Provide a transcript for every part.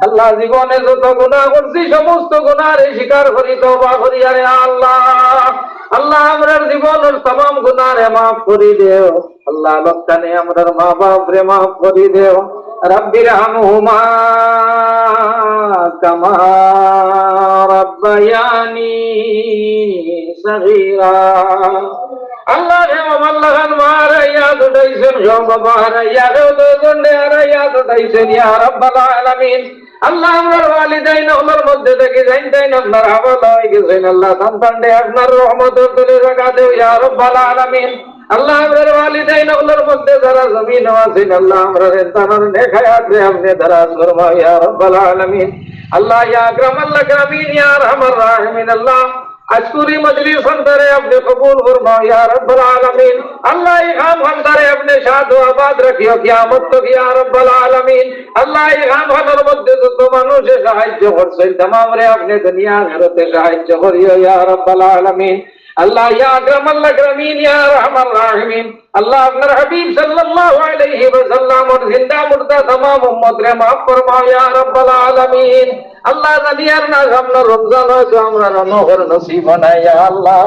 আল্লাহ জীবনে যত গুণা করছি, সমস্ত গুণার স্বীকার করি তবা করি, আরে আল্লাহ। আল্লাহ আমরার জীবনের তমাম গুণারে মাফ করি দেও। আল্লাহ লক্ষানে আমরার মা বাপ রে মাফ করি দেও। রব্বির হামহুমা কামা রব্বায়ানি সগীরা। আল্লাহ রে আল্লাহ খান মারাইয়া দুটাইছেন সব বাবা হারাইয়া রে দুজনে ইয়া রাব্বাল আলামিন আল্লাহ আমরার ওয়ালিদাইন ওনার মধ্যে থেকে যাইন আপনার হাওয়ালা হয়ে গেছেন আল্লাহ সন্তান আপনার রহমতের তুলে রাখা দেও ইয়া রাব্বাল আলামিন আল্লাহ আমরার ওয়ালিদাইন ওনার মধ্যে যারা জমিন আছেন আল্লাহ আমরার তানার নেখায়াত রে আপনি দারাজ ফরমা ইয়া রাব্বাল আলামিন আল্লাহ ইয়া আকরাম আল্লাহ কামিন ইয়া আরহামার রাহিমিন আল্লাহ আজকুরি মজলিস অন্তরে আপনি কবুল ফরমাও ইয়া রব্বুল আলামিন আল্লাহ এই খাম অন্তরে আপনি সাধু আবাদ রাখিও কিয়ামত তক ইয়া রব্বুল আলামিন আল্লাহ এই খাম খানের মধ্যে যত মানুষে সাহায্য করছেন तमाम রে আপনি দুনিয়া আখিরাতে সাহায্য করিও ইয়া রব্বুল আলামিন আল্লাহ ইয়া আকরাম আল্লাহ কামিন ইয়া রহমান রাহিমিন আল্লাহ আপনার হাবিব সাল্লাল্লাহু আলাইহি ওয়াসাল্লাম ওর জিন্দা মুর্দা तमाम উম্মত রে maaf ফরমাও ইয়া রব্বুল আলামিন আল্লাহ জানিয়ার না আমরা রমজান হয়তো আমরা রনহর নসিব নাই ইয়া আল্লাহ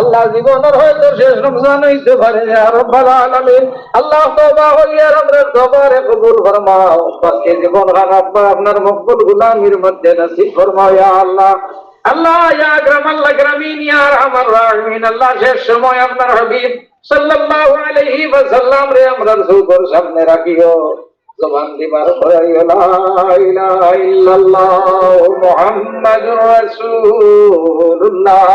আল্লাহ জীবনের হয়তো শেষ রমজান হইতে পারে ইয়া রব্বুল আলামিন আল্লাহ তওবা হইয়া আমরা তওবারে কবুল ফরমাও বাকি জীবন খারাপ আপনার মকবুল গুলামির মধ্যে নসিব ফরমাও ইয়া আল্লাহ আল্লাহ ইয়া আকরাম আল্লাহ কারীম ইয়া আরহামার রাহিমিন আল্লাহ শেষ সময় আপনার হাবিব সাল্লাল্লাহু আলাইহি ওয়াসাল্লাম রে আমরা সুগর সামনে রাখিও জবান দিবার করাইও লা ইলাহা ইল্লাল্লাহ মুহাম্মাদুর রাসূলুল্লাহ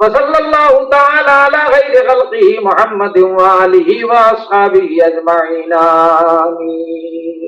وصلى الله تعالى على خير خلقه محمد وآله وأصحابه أجمعين آمين